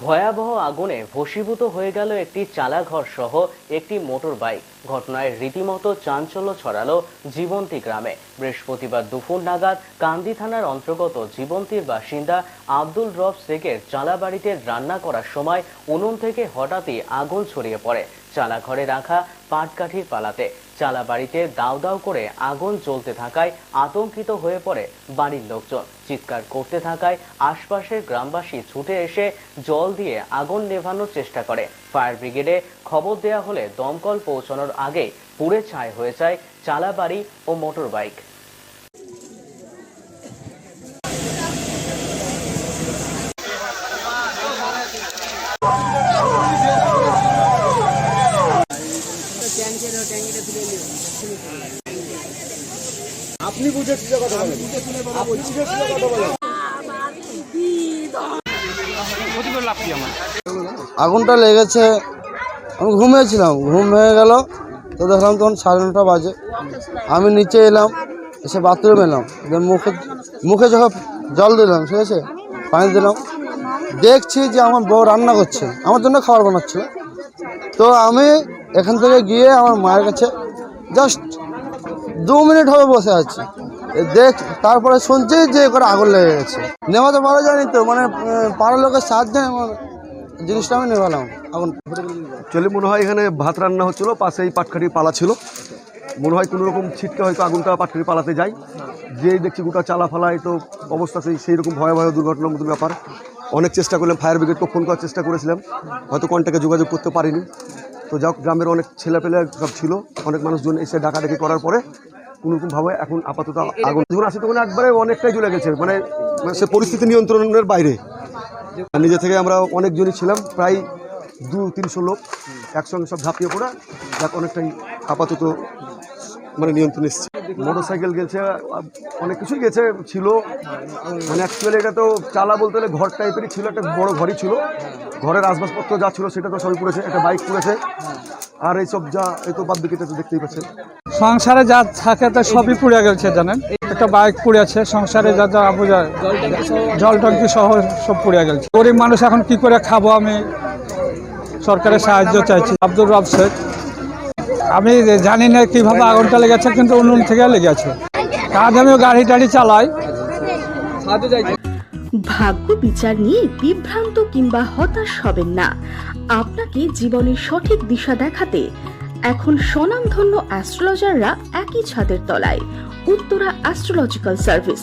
ভয়াবহ আগুনে ভস্মীভূত হয়ে গেল একটি চালাঘর সহ একটি মোটর বাইক ঘটনায় রীতিমতো চাঞ্চল্য ছড়ালো জীবন্তী গ্রামে। বৃহস্পতিবার দুপুর নাগাদ কান্দি থানার অন্তর্গত জীবন্তীর বাসিন্দা আব্দুল রব শেখের চালা বাড়িতে রান্না করার সময় উনুন থেকে হঠাৎই আগুন ছড়িয়ে পড়ে। চালাঘরে রাখা পাটকাঠির পালাতে চালা বাড়িতে দাও দাও করে আগুন জ্বলতে থাকায় আতঙ্কিত হয়ে পড়ে বাড়ির লোকজন। চিৎকার করতে থাকায় আশপাশের গ্রামবাসী ছুটে এসে জল দিয়ে আগুন নেভানোর চেষ্টা করে। ফায়ার ব্রিগেডে খবর দেয়া হলে দমকল পৌঁছানোর আগে পুড়ে ছাই হয়ে যায় চালা বাড়ি ও মোটর বাইক আপনি বুঝে সুঝে কথা বলেন। আপনি বুঝে সুঝে কথা বলেন। আগুনটা লেগেছে। আমি ঘুমিয়েছিলাম ঘুম হয়ে গেল। তো দেখলাম তখন সাড়ে নটা বাজে। আমি নিচে এলাম, এসে বাথরুম এলাম। মুখে মুখে যখন জল দিলাম, ঠিক আছে? পানি দিলাম। দেখছি যে আমার বউ রান্না করছে। আমার জন্য খাবার বানাচ্ছে তো আমি এখান থেকে গিয়ে আমার মায়ের কাছে জাস্ট দু মিনিট হবে বসে আছি। দেখ, তারপরে শুনছি যে করে আগুন লেগে গেছে। নেওয়াতে পারা জানি তো মানে পাড়ার লোকের সাহায্যে আমার জিনিসটা আমি নেওয়ালাম আগুন চলে মনে হয় এখানে ভাত রান্না হচ্ছিল, পাশেই পাটখাটির পালা ছিল। মনে হয় কোনো রকম ছিটকে হয়তো আগুনটা পাটখাটির পালাতে যায়। যেই দেখছি গোটা চালা ফালায় তো অবস্থা সেই সেই রকম ভয়াবহ দুর্ঘটনার মতো ব্যাপার। অনেক চেষ্টা করলাম ফায়ার ব্রিগেডকে ফোন করার চেষ্টা করেছিলাম। হয়তো কন্ট্যাক্টে যোগাযোগ করতে পারিনি। তো যাক, গ্রামের অনেক ছেলেপেলে সব ছিল, অনেক মানুষজন এসে ডাকাডাকি করার পরে কোনো কোনোরকমভাবে এখন আপাতত আগুন। যখন আসি তখন একবারে অনেকটাই চলে গেছে মানে মানে সে পরিস্থিতি নিয়ন্ত্রণের বাইরে। নিজে থেকে আমরা অনেকজনই ছিলাম, প্রায় দু তিনশো লোক একসঙ্গে সব ঝাঁপিয়ে পড়া, যাক, অনেকটাই আপাতত মানে নিয়ন্ত্রণ এসছে। মোটর সাইকেল গেছে, অনেক কিছুই গেছে, ছিল। মানে অ্যাকচুয়ালি এটা তো চালা বলতে গেলে ঘর টাইপেরই ছিল, একটা বড় ঘরই ছিল। ঘরের আসবাবপত্র যা ছিল সেটা তো সবই পড়েছে, একটা বাইক পড়েছে। আর এইসব যা, এই তো বাদ বিকেটা তো দেখতেই পাচ্ছেন। সংসারে যা থাকে তা সবই পুড়ে গেছে, জানেন? একটা বাইক পুড়ে আছে সংসারে যা যা যা জল টঙ্কি সহ সব পুড়ে গেছে। গরিব মানুষ এখন কি করে খাব আমি? সরকারের সাহায্য চাইছি। আব্দুর রব শেখ। আমি জানি না কীভাবে আগুনটা লেগেছে, কিন্তু উনুন থেকে লেগেছে। কাজ আমিও গাড়ি টাড়ি চালাই। ভাগ্য বিচার নিয়ে বিভ্রান্ত কিংবা হতাশ হবেন না। আপনাকে জীবনের সঠিক দিশা দেখাতে এখন স্বনামধন্য অ্যাস্ট্রোলজাররা একই ছাদের তলায়। উত্তরা অ্যাস্ট্রোলজিক্যাল সার্ভিস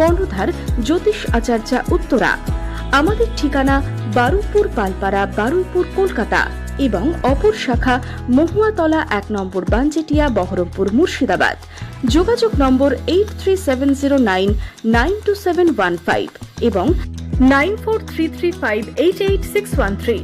কর্ণধার জ্যোতিষ আচার্যা উত্তরা। আমাদের ঠিকানা বারুইপুর পালপাড়া, বারুইপুর কলকাতা এবং অপর শাখা মহুয়াতলা এক নম্বর বানজেটিয়া বহরমপুর মুর্শিদাবাদ। যোগাযোগ নম্বর eight three seven zero nine nine two seven one five এবং nine four three three five eight eight six one three